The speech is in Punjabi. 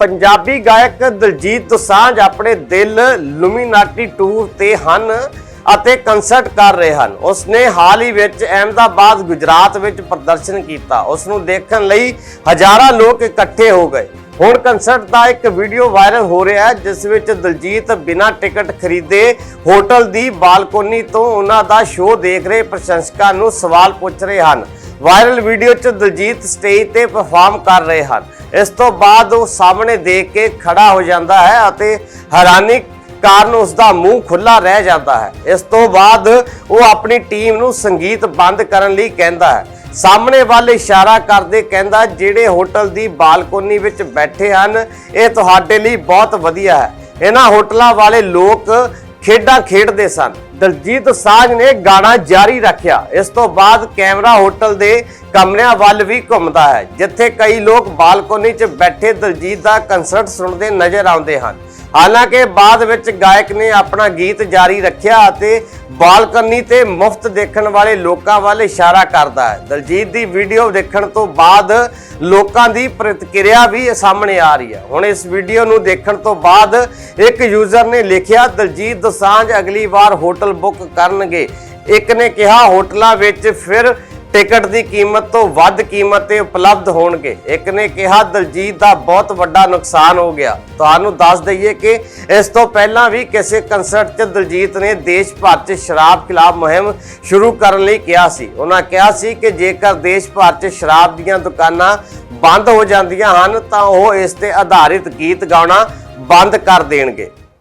ਪੰਜਾਬੀ ਗਾਇਕ ਦਲਜੀਤ ਦੋਸਾਂਝ ਆਪਣੇ ਦਿਲ ਲੂਮੀਨਾਟੀ ਟੂਰ ਤੇ ਹਨ ਅਤੇ ਕੰਸਰਟ ਕਰ ਰਹੇ ਹਨ। ਉਸਨੇ ਹਾਲ ਹੀ ਵਿੱਚ ਅਹਿਮਦਾਬਾਦ, ਗੁਜਰਾਤ ਵਿੱਚ ਪ੍ਰਦਰਸ਼ਨ ਕੀਤਾ। ਉਸ ਨੂੰ ਦੇਖਣ ਲਈ ਹਜ਼ਾਰਾਂ ਲੋਕ ਇਕੱਠੇ ਹੋ ਗਏ। ਹੁਣ ਕੰਸਰਟ ਦਾ ਇੱਕ ਵੀਡੀਓ ਵਾਇਰਲ ਹੋ ਰਿਹਾ ਹੈ, ਜਿਸ ਵਿੱਚ ਦਲਜੀਤ ਬਿਨਾਂ ਟਿਕਟ ਖਰੀਦੇ ਹੋਟਲ ਦੀ ਬਾਲਕੋਨੀ ਤੋਂ ਉਹਨਾਂ ਦਾ ਸ਼ੋਅ ਦੇਖ ਰਹੇ ਪ੍ਰਸ਼ੰਸਕਾਂ ਨੂੰ ਸਵਾਲ ਪੁੱਛ ਰਹੇ ਹਨ। ਵਾਇਰਲ ਵੀਡੀਓ 'ਚ ਦਲਜੀਤ ਸਟੇਜ ਤੇ ਪਰਫਾਰਮ ਕਰ ਰਹੇ ਹਨ। ਇਸ ਤੋਂ ਬਾਅਦ ਉਹ ਸਾਹਮਣੇ ਦੇਖ ਕੇ ਖੜਾ ਹੋ ਜਾਂਦਾ ਹੈ ਅਤੇ ਹੈਰਾਨੀ ਕਾਰਨ ਉਸ ਦਾ ਮੂੰਹ ਖੁੱਲਾ ਰਹਿ ਜਾਂਦਾ ਹੈ। ਇਸ ਤੋਂ ਬਾਅਦ ਉਹ ਆਪਣੀ ਟੀਮ ਨੂੰ ਸੰਗੀਤ ਬੰਦ ਕਰਨ ਲਈ ਕਹਿੰਦਾ ਹੈ। ਸਾਹਮਣੇ ਵੱਲ ਇਸ਼ਾਰਾ ਕਰਦੇ ਕਹਿੰਦਾ, ਜਿਹੜੇ ਹੋਟਲ ਦੀ ਬਾਲਕੋਨੀ ਵਿੱਚ ਬੈਠੇ ਹਨ, ਇਹ ਤੁਹਾਡੇ ਲਈ ਬਹੁਤ ਵਧੀਆ ਹੈ। ਇਹਨਾਂ ਹੋਟਲਾਂ ਵਾਲੇ ਲੋਕ ਖੇਡਾਂ ਖੇਡਦੇ ਸਨ। ਦਲਜੀਤ ਸਾਜ ਨੇ ਗਾਣਾ ਜਾਰੀ ਰੱਖਿਆ। ਇਸ ਤੋਂ ਬਾਅਦ ਕੈਮਰਾ ਹੋਟਲ ਦੇ ਕਮਰਿਆਂ ਵੱਲ ਵੀ ਘੁੰਮਦਾ ਹੈ, ਜਿੱਥੇ ਕਈ ਲੋਕ ਬਾਲਕੋਨੀ 'ਚ ਬੈਠੇ ਦਲਜੀਤ ਦਾ ਕੰਸਰਟ ਸੁਣਦੇ ਨਜ਼ਰ ਆਉਂਦੇ ਹਨ। ਹਾਲਾਂਕਿ ਬਾਅਦ ਵਿੱਚ ਗਾਇਕ ਨੇ ਆਪਣਾ ਗੀਤ ਜਾਰੀ ਰੱਖਿਆ ਅਤੇ ਬਾਲਕਨੀ ਤੇ ਮੁਫਤ ਦੇਖਣ ਵਾਲੇ ਲੋਕਾਂ ਵੱਲ ਇਸ਼ਾਰਾ ਕਰਦਾ ਹੈ। ਦਲਜੀਤ ਦੀ ਵੀਡੀਓ ਦੇਖਣ ਤੋਂ ਬਾਅਦ ਲੋਕਾਂ ਦੀ ਪ੍ਰਤੀਕਿਰਿਆ ਵੀ ਸਾਹਮਣੇ ਆ ਰਹੀ ਹੈ। ਹੁਣ ਇਸ ਵੀਡੀਓ ਨੂੰ ਦੇਖਣ ਤੋਂ ਬਾਅਦ ਇੱਕ ਯੂਜ਼ਰ ਨੇ ਲਿਖਿਆ, ਦਲਜੀਤ ਦੋਸਾਂਝ ਅਗਲੀ ਵਾਰ ਹੋਟਲ ਬੁੱਕ ਕਰਨਗੇ। ਇੱਕ ਨੇ ਕਿਹਾ, ਹੋਟਲਾਂ ਵਿੱਚ ਫਿਰ ਟਿਕਟ ਦੀ ਕੀਮਤ ਤੋਂ ਵੱਧ ਕੀਮਤ ਤੇ ਉਪਲਬਧ ਹੋਣਗੇ। ਇੱਕ ਨੇ ਕਿਹਾ, ਦਲਜੀਤ ਦਾ ਬਹੁਤ ਵੱਡਾ ਨੁਕਸਾਨ ਹੋ ਗਿਆ। ਤੁਹਾਨੂੰ ਦੱਸ ਦਈਏ ਕਿ ਇਸ ਤੋਂ ਪਹਿਲਾਂ ਵੀ ਕਿਸੇ ਕੰਸਰਟ 'ਚ ਦਲਜੀਤ ਨੇ ਦੇਸ਼ ਭਰ 'ਚ ਸ਼ਰਾਬ ਖਿਲਾਫ ਮੁਹਿੰਮ ਸ਼ੁਰੂ ਕਰਨ ਲਈ ਕਿਹਾ ਸੀ। ਉਹਨਾਂ ਕਿਹਾ ਸੀ ਕਿ ਜੇਕਰ ਦੇਸ਼ ਭਰ 'ਚ ਸ਼ਰਾਬ ਦੀਆਂ ਦੁਕਾਨਾਂ ਬੰਦ ਹੋ ਜਾਂਦੀਆਂ ਹਨ, ਤਾਂ ਉਹ ਇਸ ਤੇ ਆਧਾਰਿਤ ਗੀਤ ਗਾਉਣਾ ਬੰਦ ਕਰ ਦੇਣਗੇ।